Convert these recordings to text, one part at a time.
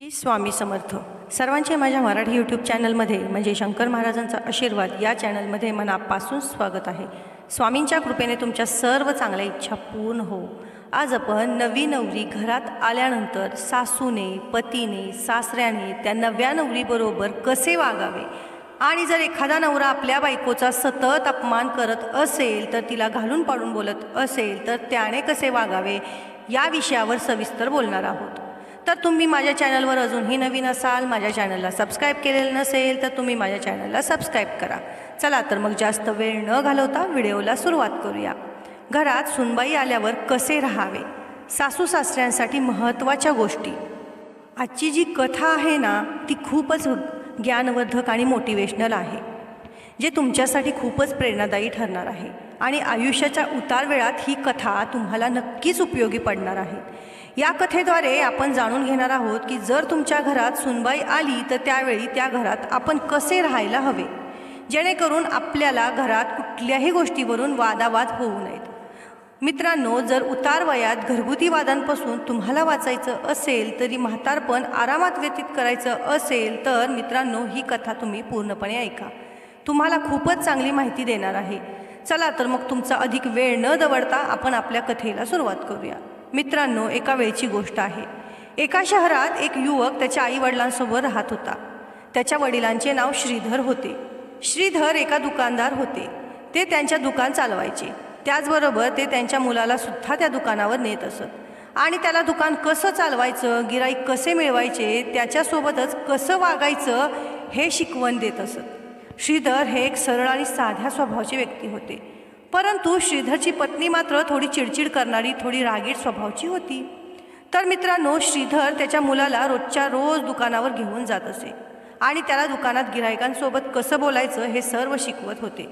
मी स्वामी समर्थ. सर्वांचे माझ्या मराठी यूट्यूब चॅनलमध्ये म्हणजे शंकर महाराजांचा आशीर्वाद या चॅनलमध्ये मनापासून स्वागत आहे. स्वामींच्या कृपेने तुमच्या सर्व चांगल्या इच्छा पूर्ण हो. आज आपण नवी नवरी घरात आल्यानंतर सासूने पतीने सासऱ्याने त्या नव्या नवरीबरोबर कसे वागावे? आणि जर एखादा नवरा आपल्या बायकोचा सतत अपमान करत असेल तर तिला घालून पाडून बोलत असेल तर त्याने कसे वागावे? या विषयावर सविस्तर बोलणार आहोत. तर तुम्ही माझ्या चॅनलवर अजूनही नवीन असाल माझ्या चॅनलला सबस्क्राईब केलेलं नसेल तर तुम्ही माझ्या चॅनलला सबस्क्राईब करा. चला तर मग जास्त वेळ न घालवता व्हिडिओला सुरुवात करूया. घरात सुनबाई आल्यावर कसे राहावे? सासू सासऱ्यांसाठी महत्त्वाच्या गोष्टी. आजची जी कथा आहे ना ती खूपच ज्ञानवर्धक आणि मोटिवेशनल आहे. जे तुमच्यासाठी खूपच प्रेरणादायी ठरणार आहे. आणि आयुष्याच्या उतार वेळात ही कथा तुम्हाला नक्कीच उपयोगी पडणार आहे. या कथेद्वारे आपण जाणून घेणार आहोत की जर तुमच्या घरात सुनबाई आली तर त्यावेळी त्या घरात आपण कसे राहायला हवे? जेणेकरून आपल्याला घरात कुठल्याही गोष्टीवरून वादावाद होऊ नयेत. मित्रांनो जर उतार वयात घरगुती वादांपासून तुम्हाला वाचायचं असेल तरी म्हातारपण आरामात व्यतीत करायचं असेल तर मित्रांनो ही कथा तुम्ही पूर्णपणे ऐका. तुम्हाला खूपच चांगली माहिती देणार आहे. चला तर मग तुमचा अधिक वेळ न दवडता आपण आपल्या कथेला सुरुवात करूया. मित्रांनो एका वेळची गोष्ट आहे. एका शहरात एक युवक त्याच्या आईवडिलांसोबत राहत होता. त्याच्या वडिलांचे नाव श्रीधर होते. श्रीधर एका दुकानदार होते. ते त्यांच्या दुकान चालवायचे. त्याचबरोबर ते त्यांच्या मुलाला सुद्धा त्या दुकानावर नेत असत. आणि त्याला दुकान कसं चालवायचं गिराईक कसे मिळवायचे त्याच्यासोबतच कसं वागायचं हे शिकवण देत असत. श्रीधर हे एक सरळ आणि साध्या स्वभावाचे व्यक्ती होते. परंतु श्रीधरची पत्नी मात्र थोडी चिडचिड करणारी थोडी रागीट स्वभावाची होती. तर मित्रांनो श्रीधर त्याच्या मुलाला रोजच्या रोज दुकानावर घेऊन जात असे आणि त्याला दुकानात गिरायकांसोबत कसं बोलायचं हे सर्व शिकवत होते.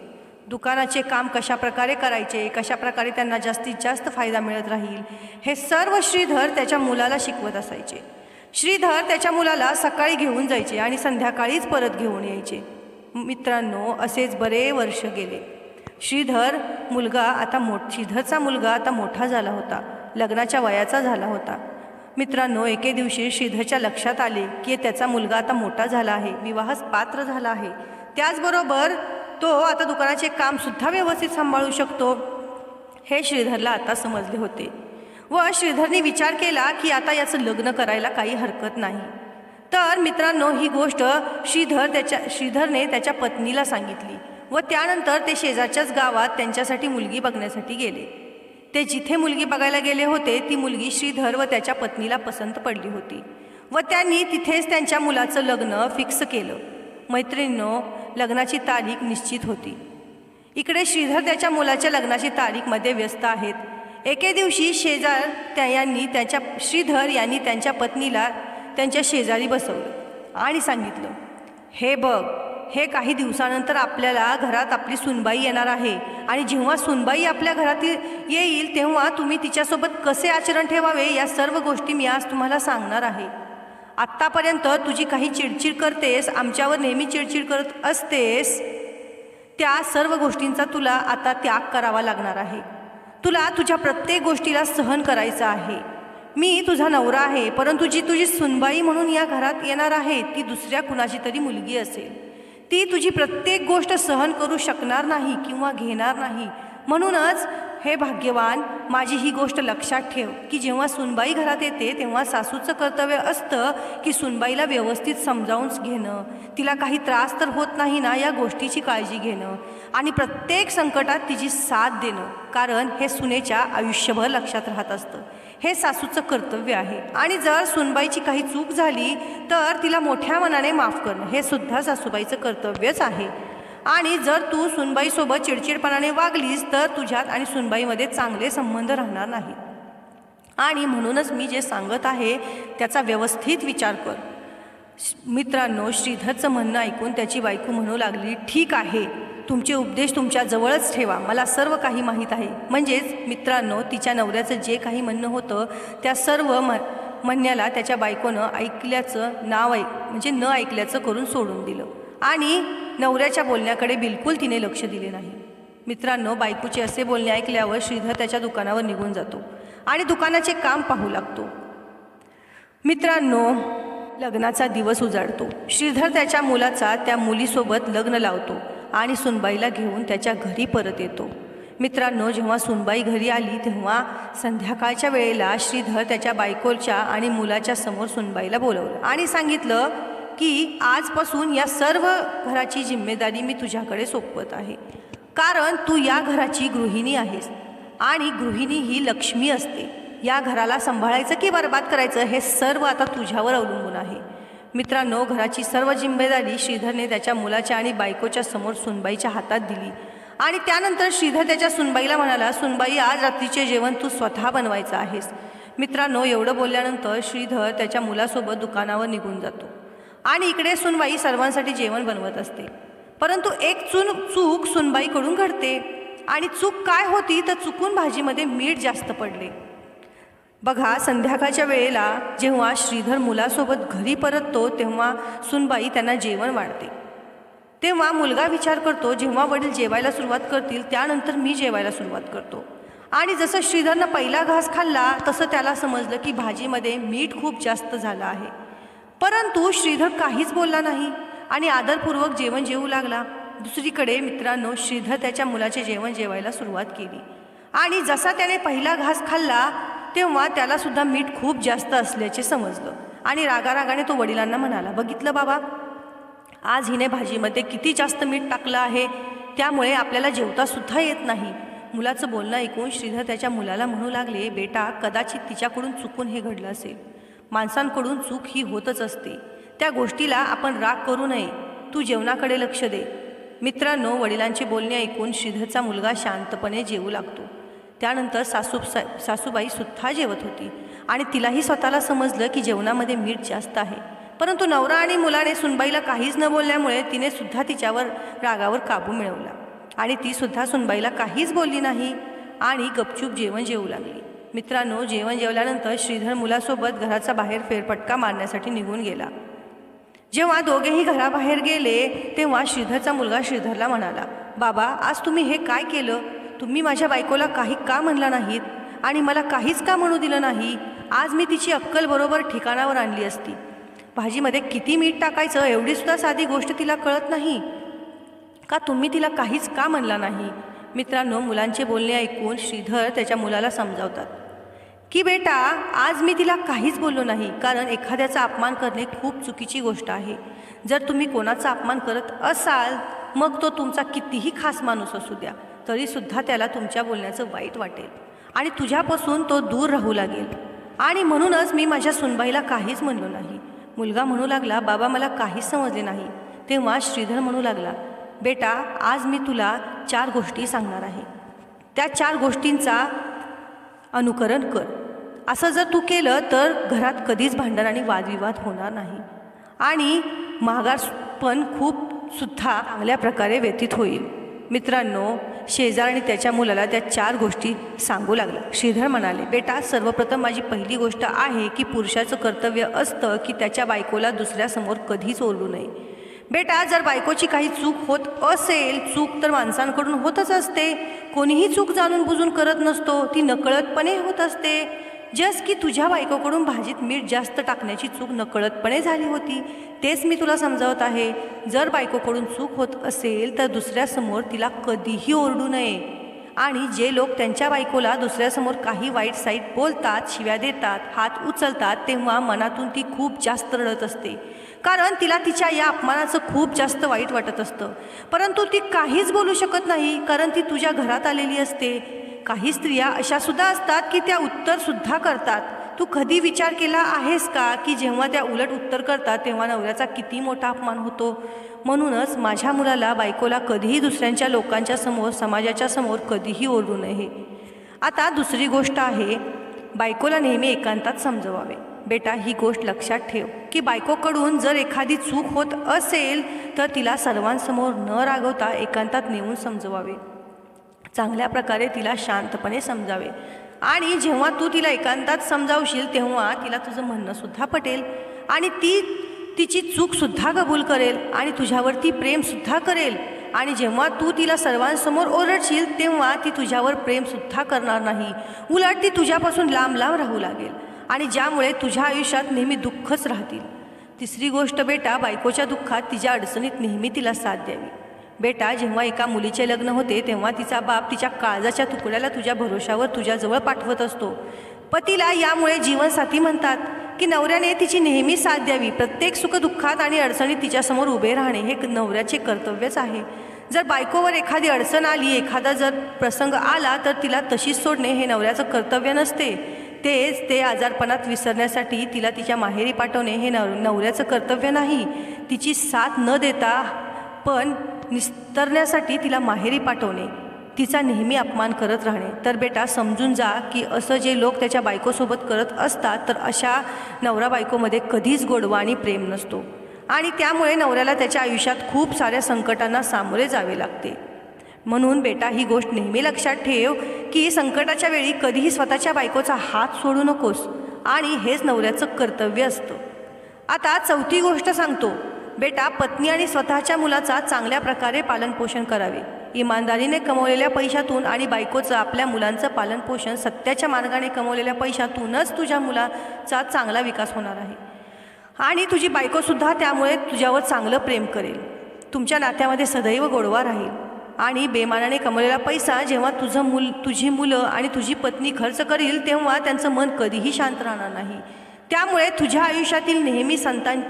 दुकानाचे काम कशा प्रकारे करायचे कशा प्रकारे त्यांना जास्तीत जास्त फायदा मिळत राहील हे सर्व श्रीधर त्याच्या मुलाला शिकवत असायचे. श्रीधर त्याच्या मुलाला सकाळी घेऊन जायचे आणि संध्याकाळीच परत घेऊन यायचे. मित्रांनो असेच बरे वर्ष गेले. श्रीधर मुलगा आता मोठ श्रीधरचा मुलगा आता मोठा झाला होता. लग्नाच्या वयाचा झाला होता. मित्रांनो एके दिवशी श्रीधरच्या लक्षात आले की त्याचा मुलगा आता मोठा झाला आहे विवाहास पात्र झाला आहे. त्याचबरोबर तो आता दुकानाचे कामसुद्धा व्यवस्थित सांभाळू शकतो. हे श्रीधरला आता समजले होते व श्रीधरने विचार केला की आता याचं लग्न करायला काही हरकत नाही. तर मित्रांनो ही गोष्ट श्रीधर त्याच्या श्रीधरने त्याच्या पत्नीला सांगितली. व त्यानंतर ते शेजारच्याच गावात त्यांच्यासाठी मुलगी बघण्यासाठी गेले. ते जिथे मुलगी बघायला गेले होते ती मुलगी श्रीधर व त्याच्या पत्नीला पसंत पडली होती. व त्यांनी तिथेच त्यांच्या मुलाचं लग्न फिक्स केलं. मैत्रिणींनो लग्नाची तारीख निश्चित होती. इकडे श्रीधर त्याच्या मुलाच्या लग्नाची तारीखमध्ये व्यस्त आहेत. एके दिवशी शेजार त्या यांनी त्याच्या श्रीधर यांनी त्यांच्या पत्नीला त्यांच्या शेजारी बसवलं आणि सांगितलं हे बघ हे काही दिवसानंतर आपल्याला घरात आपली सुनबाई येणार आहे. आणि जेव्हा सुनबाई आपल्या घरातील येईल तेव्हा तुम्ही तिच्यासोबत कसे आचरण ठेवावे या सर्व गोष्टी मी आज तुम्हाला सांगणार आहे. आत्तापर्यंत तुझी काही चिडचिड करतेस आमच्यावर नेहमी चिडचिड करत असतेस त्या सर्व गोष्टींचा तुला आता त्याग करावा लागणार आहे. तुला तुझ्या प्रत्येक गोष्टीला सहन करायचं आहे. मी तुझा नवरा आहे परंतु जी तुझी सुनबाई म्हणून या घरात येणार आहे ती दुसऱ्या कुणाची तरी मुलगी असेल. ती तुझी प्रत्येक गोष्ट सहन करू शकणार नाही किंवा घेणार नाही. म्हणूनच हे भाग्यवान माझी ही गोष्ट लक्षात ठेव की जेव्हा सुनबाई घरात येते तेव्हा सासूचं कर्तव्य असतं की सुनबाईला व्यवस्थित समजावून घेणं. तिला काही त्रास तर होत नाही ना या गोष्टीची काळजी घेणं. आणि प्रत्येक संकटात तिची साथ देणं कारण हे सुनेच्या आयुष्यभर लक्षात राहत असतं. हे सासूचं कर्तव्य आहे. आणि जर सुनबाईची काही चूक झाली तर तिला मोठ्या मनाने माफ करणं. हे सुद्धा सासूबाईचं कर्तव्यच आहे. आणि जर तू सुनबाईसोबत चिडचिडपणाने वागलीस तर तुझ्यात आणि सुनबाईमध्ये चांगले संबंध राहणार नाही. आणि म्हणूनच मी जे सांगत आहे त्याचा व्यवस्थित विचार कर. मित्रांनो श्रीधरचं म्हणणं ऐकून त्याची बायको म्हणू लागली ठीक आहे तुमचे उपदेश तुमच्या जवळच ठेवा मला सर्व काही माहीत आहे. म्हणजेच मित्रांनो तिच्या नवऱ्याचं जे काही म्हणणं होतं त्या सर्व म म्हणण्याला त्याच्या बायकोनं ऐकल्याचं नाव ऐक म्हणजे न ऐकल्याचं करून सोडून दिलं. आणि नवऱ्याच्या बोलण्याकडे बिलकुल तिने लक्ष दिले नाही. मित्रांनो बायकोचे असे बोलणे ऐकल्यावर श्रीधर त्याच्या दुकानावर निघून जातो आणि दुकानाचे काम पाहू लागतो. मित्रांनो लग्नाचा दिवस उजाडतो. श्रीधर त्याच्या मुलाचा त्या मुलीसोबत लग्न लावतो आणि सुनबाईला घेऊन त्याच्या घरी परत येतो. मित्रांनो जेव्हा सुनबाई घरी आली तेव्हा संध्याकाळच्या वेळेला श्रीधर त्याच्या बायकोच्या आणि मुलाच्या समोर सुनबाईला बोलवलं आणि सांगितलं की आजपासून या सर्व घराची जिम्मेदारी मी तुझ्याकडे सोपवत आहे. कारण तू या घराची गृहिणी आहेस आणि गृहिणी ही लक्ष्मी असते. या घराला सांभाळायचं की बर्बाद करायचं हे सर्व आता तुझ्यावर अवलंबून आहे. मित्रांनो घराची सर्व जिम्मेदारी श्रीधरने त्याच्या मुलाच्या आणि बायकोच्या समोर सुनबाईच्या हातात दिली. आणि त्यानंतर श्रीधर त्याच्या सुनबाईला म्हणाला सुनबाई आज रात्रीचे जेवण तू स्वतः बनवायचं आहेस. मित्रांनो एवढं बोलल्यानंतर श्रीधर त्याच्या मुलासोबत दुकानावर निघून जातो. आणि इकडे सुनबाई सर्वांसाठी जेवण बनवत असते. परंतु एक चून चूक सुनबाईकडून घडते. आणि चूक काय होती तर चुकून भाजीमध्ये मीठ जास्त पडले. बघा संध्याकाळच्या वेळेला जेव्हा श्रीधर मुलासोबत घरी परततो तेव्हा सुनबाई त्यांना जेवण वाढते. तेव्हा मुलगा विचार करतो जेव्हा वडील जेवायला सुरुवात करतील त्यानंतर मी जेवायला सुरुवात करतो. आणि जसं श्रीधरनं पहिला घास खाल्ला तसं त्याला समजलं की भाजीमध्ये मीठ खूप जास्त झालं आहे. परंतु श्रीधर काहीच बोलला नाही आणि आदरपूर्वक जेवण जेवू लागला. दुसरीकडे मित्रांनो श्रीधर त्याच्या मुलाचे जेवण जेवायला सुरुवात केली. आणि जसा त्याने पहिला घास खाल्ला तेव्हा त्यालासुद्धा मीठ खूप जास्त असल्याचे समजलं. आणि रागारागाने तो वडिलांना म्हणाला बघितलं बाबा आज हिने भाजीमध्ये किती जास्त मीठ टाकलं आहे त्यामुळे आपल्याला जेवतासुद्धा येत नाही. मुलाचं बोलणं ऐकून श्रीधर त्याच्या मुलाला म्हणू लागले बेटा कदाचित तिच्याकडून चुकून हे घडलं असेल. माणसांकडून चूक ही होतच असते. त्या गोष्टीला आपण राग करू नये. तू जेवणाकडे लक्ष दे. मित्रांनो वडिलांचे बोलणे ऐकून श्रीधरचा मुलगा शांतपणे जेवू लागतो. त्यानंतर सासू सासूबाई सुद्धा जेवत होती आणि तिलाही स्वतःला समजलं की जेवणामध्ये मीठ जास्त आहे. परंतु नवरा आणि मुलाने सुनबाईला काहीच न बोलल्यामुळे तिने सुद्धा तिच्यावर रागावर काबू मिळवला. आणि ती सुद्धा सुनबाईला काहीच बोलली नाही आणि गपचूप जेवण जेवू लागली. मित्रांनो जेवण जेवल्यानंतर श्रीधर मुलासोबत घराचा बाहेर फेरफटका मारण्यासाठी निघून गेला. जेव्हा दोघेही घराबाहेर गेले तेव्हा श्रीधरचा मुलगा श्रीधरला म्हणाला बाबा आज तुम्ही हे काय केलं? तुम्ही माझ्या बायकोला काही का म्हणला नाहीत? आणि मला काहीच का म्हणू दिलं नाही? आज मी तिची अक्कल बरोबर ठिकाणावर आणली असती. भाजीमध्ये किती मीठ टाकायचं एवढीसुद्धा साधी गोष्ट तिला कळत नाही. का तुम्ही तिला काहीच का म्हणला नाही? मित्रांनो मुलांचे बोलणे ऐकून श्रीधर त्याच्या मुलाला समजावतात. की बेटा आज मी तिला काहीच बोललो नाही कारण एखाद्याचा अपमान करणे खूप चुकीची गोष्ट आहे. जर तुम्ही कोणाचा अपमान करत असाल मग तो तुमचा कितीही खास माणूस असू द्या तरीसुद्धा त्याला तुमच्या बोलण्याचं वाईट वाटेल आणि तुझ्यापासून तो दूर राहू लागेल. आणि म्हणूनच मी माझ्या सुनबाईला काहीच म्हणलो नाही. मुलगा म्हणू लागला बाबा मला काहीच समजले नाही. तेव्हा श्रीधर म्हणू लागला बेटा आज मी तुला चार गोष्टी सांगणार आहे. त्या चार गोष्टींचा अनुकरण कर. असं जर तू केलं तर घरात कधीच भांडण आणि वादविवाद होणार नाही. आणि माघार पण खूप सुद्धा चांगल्या प्रकारे व्यतीत होईल. मित्रांनो शेजार आणि त्याच्या मुलाला त्या चार गोष्टी सांगू लागला. श्रीधर म्हणाले बेटा सर्वप्रथम माझी पहिली गोष्ट आहे की पुरुषाचं कर्तव्य असतं की त्याच्या बायकोला दुसऱ्यासमोर कधीच ओरडू नये. बेटा जर बायकोची काही चूक होत असेल चूक तर माणसांकडून होतच असते. कोणीही चूक जाणून बुजून करत नसतो ती नकळतपणे होत असते. जस की तुझ्या बायकोकडून भाजीत मीठ जास्त टाकण्याची चूक नकळतपणे झाली होती तेच मी तुला समजावत आहे. जर बायकोकडून चूक होत असेल तर दुसऱ्यासमोर तिला कधीही ओरडू नये. आणि जे लोक त्यांच्या बायकोला दुसऱ्यासमोर काही वाईट साईट बोलतात शिव्या देतात हात उचलतात तेव्हा मनातून ती खूप जास्त रडत असते. कारण तिला तिच्या या अपमानाचं खूप जास्त वाईट वाटत असतं. परंतु ती काहीच बोलू शकत नाही कारण ती तुझ्या घरात आलेली असते. काही स्त्रिया अशा सुद्धा असतात की त्या उत्तरसुद्धा करतात. तू कधी विचार केला आहेस का की जेव्हा त्या उलट उत्तर करतात तेव्हा नवऱ्याचा किती मोठा अपमान होतो? म्हणूनच माझ्या मुलाला बायकोला कधीही दुसऱ्यांच्या लोकांच्या समोर समाजाच्या समोर कधीही ओरडू नये. आता दुसरी गोष्ट आहे बायकोला नेहमी एकांतात समजवावे. बेटा ही गोष्ट लक्षात ठेव की बायकोकडून जर एखादी चूक होत असेल तर तिला सर्वांसमोर न रागवता एकांतात नेऊन समजवावे. चांगल्या प्रकारे तिला शांतपणे समजावे. आणि जेव्हा तू तिला एकांतात समजावशील तेव्हा तिला तुझं म्हणणंसुद्धा पटेल. आणि ती तिची चूकसुद्धा कबूल करेल आणि तुझ्यावरती प्रेमसुद्धा करेल. आणि जेव्हा तू तिला सर्वांसमोर ओरडशील तेव्हा ती तुझ्यावर प्रेमसुद्धा करणार नाही. उलट ती तुझ्यापासून लांब लांब राहू लागेल आणि ज्यामुळे तुझ्या आयुष्यात नेहमी दुःखच राहतील. तिसरी गोष्ट बेटा बायकोच्या दुःखात तिच्या अडचणीत नेहमी तिला साथ द्यावी. बेटा जेव्हा एका मुलीचे लग्न होते तेव्हा तिचा बाप तिच्या काळजाच्या तुकड्याला तुझ्या भरोशावर तुझ्याजवळ पाठवत असतो. पतीला यामुळे जीवनसाथी म्हणतात की नवऱ्याने तिची नेहमी साथ द्यावी प्रत्येक सुखदुःखात आणि अडचणीत तिच्यासमोर उभे राहणे हे नवऱ्याचे कर्तव्यच आहे. जर बायकोवर एखादी अडचण आली एखादा जर प्रसंग आला तर तिला तशीच सोडणे हे नवऱ्याचं कर्तव्य नसते. तेच ते आजारपणात विसरण्यासाठी तिला तिच्या माहेरी पाठवणे हे नव नवऱ्याचं कर्तव्य नाही. तिची साथ न देता पण निस्तरण्यासाठी तिला माहेरी पाठवणे तिचा नेहमी अपमान करत राहणे. तर बेटा समजून जा की असं जे लोक त्याच्या बायकोसोबत करत असतात तर अशा नवरा बायकोमध्ये कधीच गोडवा आणि प्रेम नसतो. आणि त्यामुळे नवऱ्याला त्याच्या आयुष्यात खूप साऱ्या संकटांना सामोरे जावे लागते. म्हणून बेटा ही गोष्ट नेहमी लक्षात ठेव की संकटाच्या वेळी कधीही स्वतःच्या बायकोचा हात सोडू नकोस. आणि हेच नवऱ्याचं कर्तव्य असतं. आता चौथी गोष्ट सांगतो. बेटा पत्नी आणि स्वतःच्या मुलाचा चांगल्या प्रकारे पालनपोषण करावे. इमानदारीने कमवलेल्या पैशातून आणि बायकोचं आपल्या मुलांचं पालनपोषण सत्याच्या मार्गाने कमवलेल्या पैशातूनच तुझ्या मुलाचा चांगला विकास होणार आहे. आणि तुझी बायकोसुद्धा त्यामुळे तुझ्यावर चांगलं प्रेम करेल. तुमच्या नात्यामध्ये सदैव गोडवा राहील. आणि बेमानाने कमवलेला पैसा जेव्हा तुझं मूल तुझी मुलं आणि तुझी पत्नी खर्च करील तेव्हा त्यांचं मन कधीही शांत राहणार नाही. त्यामुळे तुझ्या आयुष्यातील नेहमी संतान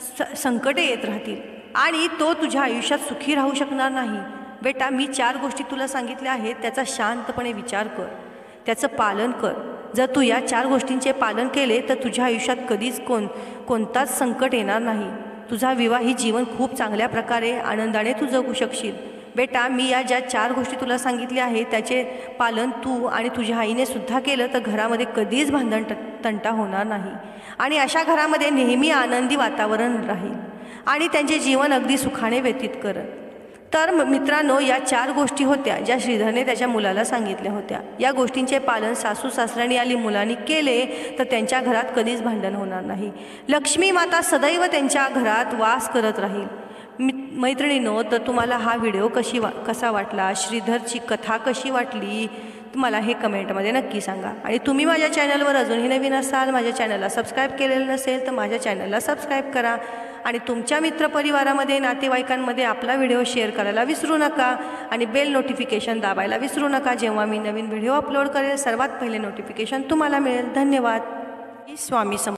स संकटे येत राहतील. आणि तो तुझ्या आयुष्यात सुखी राहू शकणार नाही. बेटा मी चार गोष्टी तुला सांगितल्या आहेत त्याचा शांतपणे विचार कर. त्याचं पालन कर. जर तू या चार गोष्टींचे पालन केले तर तुझ्या आयुष्यात कधीच कोण कोणताच संकट येणार नाही. तुझा विवाही जीवन खूप चांगल्या प्रकारे आनंदाने तू जगू शकशील. बेटा मी या ज्या चार गोष्टी तुला सांगितल्या आहेत त्याचे पालन तू आणि तुझ्या आईने सुद्धा केलं तर घरामध्ये कधीच भांडण ट तंटा होणार नाही. आणि अशा घरामध्ये नेहमी आनंदी वातावरण राहील आणि त्यांचे जीवन अगदी सुखाने व्यतीत करत तर मित्रांनो या चार गोष्टी होत्या ज्या श्रीधरने त्याच्या मुलाला सांगितल्या होत्या. या गोष्टींचे पालन सासू सासऱ्यांनी आली मुलांनी केले तर त्यांच्या घरात कधीच भांडण होणार नाही. लक्ष्मी माता सदैव त्यांच्या घरात वास करत राहील. मैत्रिणीनो तर तुम्हाला हा व्हिडिओ कशी वा कसा वाटला? श्रीधरची कथा कशी वाटली? तुम्हाला हे कमेंटमध्ये नक्की सांगा. आणि तुम्ही माझ्या चॅनलवर अजूनही नवीन असाल माझ्या चॅनलला सबस्क्राईब केलेलं नसेल तर माझ्या चॅनलला सबस्क्राईब करा. आणि तुमच्या मित्रपरिवारामध्ये नातेवाईकांमध्ये आपला व्हिडिओ शेअर करायला विसरू नका. आणि बेल नोटिफिकेशन दाबायला विसरू नका. जेव्हा मी नवीन व्हिडिओ अपलोड करेल सर्वात पहिले नोटिफिकेशन तुम्हाला मिळेल. धन्यवाद. स्वामी सम